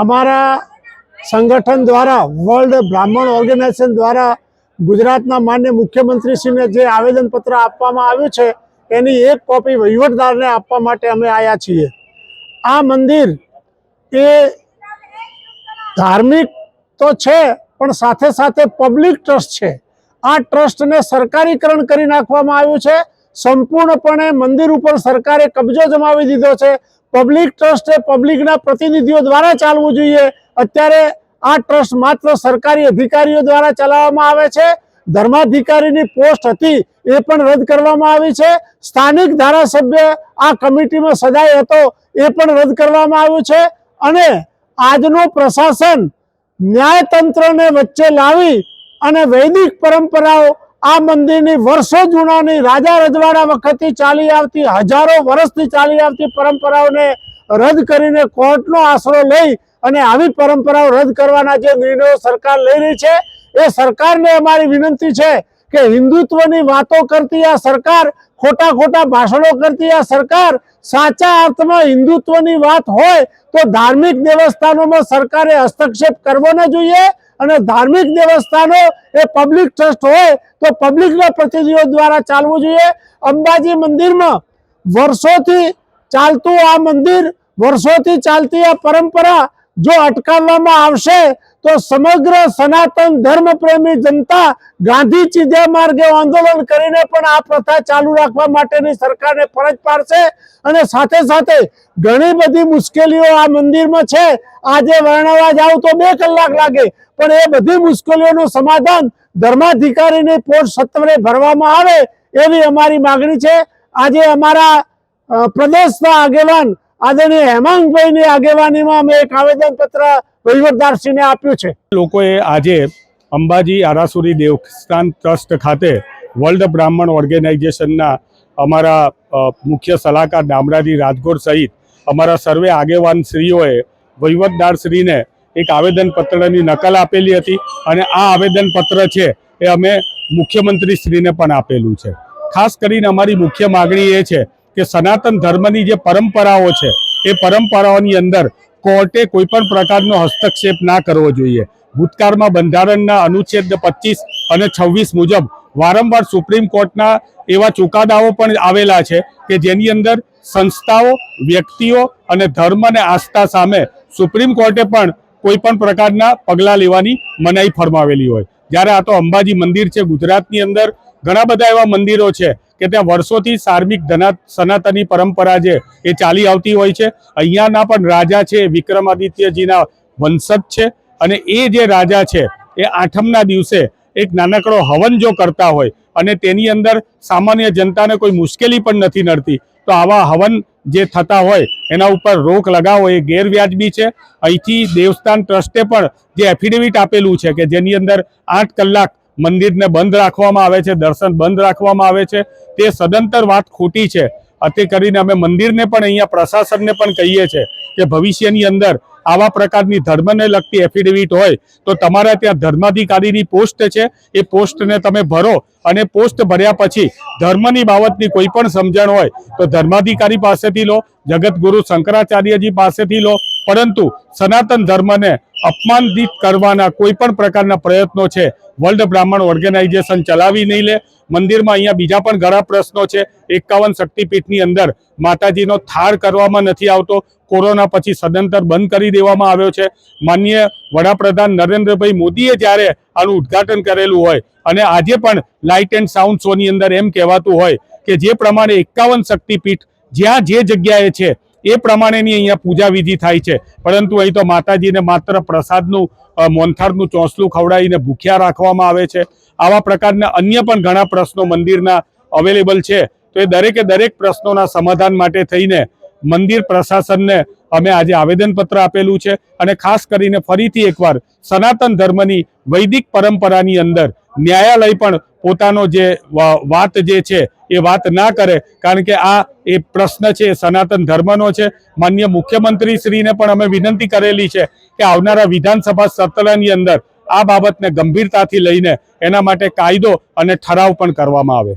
અમારા સંગઠન દ્વારા વર્લ્ડ બ્રાહ્મણ ઓર્ગેનાઇઝેશન દ્વારા ગુજરાતના માન્ય મુખ્યમંત્રીશ્રીને જે આવેદનપત્ર આપવામાં આવ્યું છે, એની એક કોપી વહીવટદારને આપવા માટે અમે આવ્યા છીએ. આ મંદિર એ ધાર્મિક તો છે, પણ સાથે સાથે પબ્લિક ટ્રસ્ટ છે. આ ટ્રસ્ટને સરકારીકરણ કરી નાખવામાં આવ્યું છે. સંપૂર્ણપણે મંદિર ઉપર સરકારે કબજો જમાવી દીધો છે. પબ્લિક ટ્રસ્ટ એ પબ્લિકના પ્રતિનિધિઓ દ્વારા ચાલવું જોઈએ. અત્યારે આ ટ્રસ્ટ માત્ર સરકારી અધિકારીઓ દ્વારા ચલાવવામાં આવે છે. ધર્માધિકારીની પોસ્ટ હતી એ પણ રદ કરવામાં આવી છે. સ્થાનિક ધારાસભ્ય આ કમિટીમાં સદાય હતો એ પણ રદ કરવામાં આવ્યું છે. અને આજનું પ્રશાસન ન્યાયતંત્રને વચ્ચે લાવી અને વૈદિક પરંપરાઓ આ મંદિરની વર્ષો જૂનાની રાજા રજવાડા વખતથી ચાલી આવતી, હજારો વર્ષથી ચાલી આવતી પરંપરાઓને રદ કરીને કોર્ટનો આશરો લઈ અને આવી પરંપરાઓ રદ કરવાના જે નિર્ણયો સરકાર લઈ રહી છે, એ સરકારને અમારી વિનંતી છે કે હિન્દુત્વની વાતો કરતી આ સરકાર, ખોટા ખોટા ભાષણો કરતી આ સરકાર સાચા અર્થમાં હિન્દુત્વની વાત હોય તો ધાર્મિક દેવસ્થાનોમાં સરકારે હસ્તક્ષેપ કરવો ન જોઈએ અને ધાર્મિક દેવસ્થાનો એ પબ્લિક ટ્રસ્ટ હોય તો પબ્લિકના પ્રતિનિધિઓ દ્વારા ચાલવું જોઈએ. અંબાજી મંદિરમાં વર્ષોથી ચાલતું આ મંદિર, વર્ષોથી ચાલતી આ પરંપરા જો અટકાવવામાં આવશે, તો સમગ્ર સનાતન ધર્મ પ્રેમી જનતા ગાંધી ચીજે માર્ગે આંદોલન કરીને પણ આ પ્રથા ચાલુ રાખવા માટેની સરકારને ફરજ પાડશે અને સાથે સાથે ઘણી બધી મુશ્કેલીઓ આ મંદિરમાં છે. આજે વર્ણવા જાવ તો બે કલાક લાગે, પણ એ બધી મુશ્કેલીઓનું સમાધાન ધર્માધિકારીની પોસ્ટ સત્વરે ભરવામાં આવે એવી અમારી માગણી છે. આજે અમારા પ્રદેશના આગેવાન આદરણીય હેમાંગભાઈની આગેવાનીમાં અમે એક આવેદનપત્ર વહીવટદારશ્રીને આપ્યું છે. લોકોએ આજે અંબાજી આરાસુરી દેવસ્થાન ટ્રસ્ટ ખાતે વર્લ્ડ બ્રાહ્મણ ઓર્ગેનાઇઝેશનના અમારા મુખ્ય સલાહકાર દામરાજી રાજગોર સહિત અમારા સર્વે આગેવાન શ્રીઓએ વહીવટદારશ્રીને એક આવેદનપત્રની નકલ આપેલી હતી અને આ આવેદનપત્ર છે એ અમે મુખ્યમંત્રીશ્રીને પણ આપેલું છે. ખાસ કરીને અમારી મુખ્ય માગણી એ છે કે સનાતન ધર્મની જે પરંપરાઓ છે, એ પરંપરાઓની અંદર કોર્ટે કોઈ પણ પ્રકારનો હસ્તક્ષેપ ના કરવો જોઈએ. ભૂતકાળમાં બંધારણના અનુચ્છેદ પચીસ અને છવ્વીસ મુજબ વારંવાર સુપ્રીમ કોર્ટના એવા ચુકાદાઓ પણ આવેલા છે કે જેની અંદર સંસ્થાઓ, વ્યક્તિઓ અને ધર્મ અને આસ્થા સામે સુપ્રીમ કોર્ટે પણ કોઈ પણ પ્રકારના પગલાં લેવાની મનાઈ ફરમાવેલી હોય. જ્યારે આ તો અંબાજી મંદિર છે, ગુજરાતની અંદર ઘણા બધા એવા મંદિરો છે કે ત્યાં વર્ષોથી સાર્મિક ધના સનાતની પરંપરા છે એ ચાલી આવતી હોય છે. અહીંયાના પણ રાજા છે, વિક્રમાદિત્યજીના વંશજ છે અને એ જે રાજા છે, એ આઠમના દિવસે એક નાનકડો હવન જો કરતા હોય અને તેની અંદર સામાન્ય જનતાને કોઈ મુશ્કેલી પણ નથી નડતી, તો આવા હવન જે થતા હોય એના ઉપર રોક લગાવો, એ ગેરવ્યાજબી છે. અહીંથી દેવસ્થાન ટ્રસ્ટે પણ જે એફિડેવિટ આપેલું છે કે જેની અંદર આઠ કલાક મંદિરને બંધ રાખવામાં આવે છે, દર્શન બંધ રાખવામાં આવે છે. તે સદંતર વાત ખોટી છે. અતે કરીને અમે મંદિરને પણ અહીંયા પ્રશાસનને પણ કહીએ છીએ કે ભવિષ્યની અંદર આવા પ્રકારની ધર્મને લગતી એફિડેવિટ હોય તો તમારા ત્યાં ધર્માધિકારીની પોસ્ટ છે. એ પોસ્ટને તમે ભરો અને પોસ્ટ ભર્યા પછી ધર્મની બાબતની કોઈ પણ સમજણ હોય તો ધર્માધિકારી પાસેથી લો, જગતગુરુ શંકરાચાર્યજી પાસેથી લો. પરંતુ સનાતન ધર્મને અપમાનિત કરવાના કોઈ પણ પ્રકારના પ્રયત્નો છે. વર્લ્ડ બ્રાહ્મણ ઓર્ગેનાઇઝેશન ચલાવી નહીં લે મંદિરમાં અહીંયા બીજા પણ ઘણા પ્રશ્નો છે. એકાવન શક્તિપીઠની અંદર માતાજીનો થાળ કરવામાં નથી આવતો. કોરોના પછી સદંતર બંધ કરી દેવામાં આવ્યો છે. માન્ય વડાપ્રધાન નરેન્દ્રભાઈ મોદીએ જ્યારે આનું ઉદ્ઘાટન કરેલું હોય અને આજે પણ લાઇટ એન્ડ સાઉન્ડ શોની અંદર એમ કહેવાતું હોય કે જે પ્રમાણે એકાવન શક્તિપીઠ જ્યાં જે જગ્યાએ છે એ પ્રમાણેની અહીંયા પૂજા વિધિ થાય છે. પરંતુ અહીં તો માતાજીને માત્ર પ્રસાદનું મોનથાળનું ચોસલું ખવડાવીને ભૂખ્યા રાખવામાં આવે છે. આવા પ્રકારના અન્ય પણ ઘણા પ્રશ્નો મંદિરના અવેલેબલ છે. તો એ દરેકે દરેક પ્રશ્નોના સમાધાન માટે થઈને મંદિર પ્રશાસનને અમે આજે આવેદનપત્ર આપેલું છે અને ખાસ કરીને ફરીથી એકવાર સનાતન ધર્મની વૈદિક પરંપરાની અંદર ન્યાયાલય પણ પોતાનો જે વાત જે છે એ વાત ના કરે, કારણ કે આ એ પ્રશ્ન છે, એ સનાતન ધર્મનો છે. માન્ય મુખ્યમંત્રી શ્રીને પણ અમે વિનંતી કરેલી છે કે આવનારા વિધાનસભા સત્રની અંદર આ બાબતને ગંભીરતાથી લઈને એના માટે કાયદો અને ઠરાવ પણ કરવામાં આવે.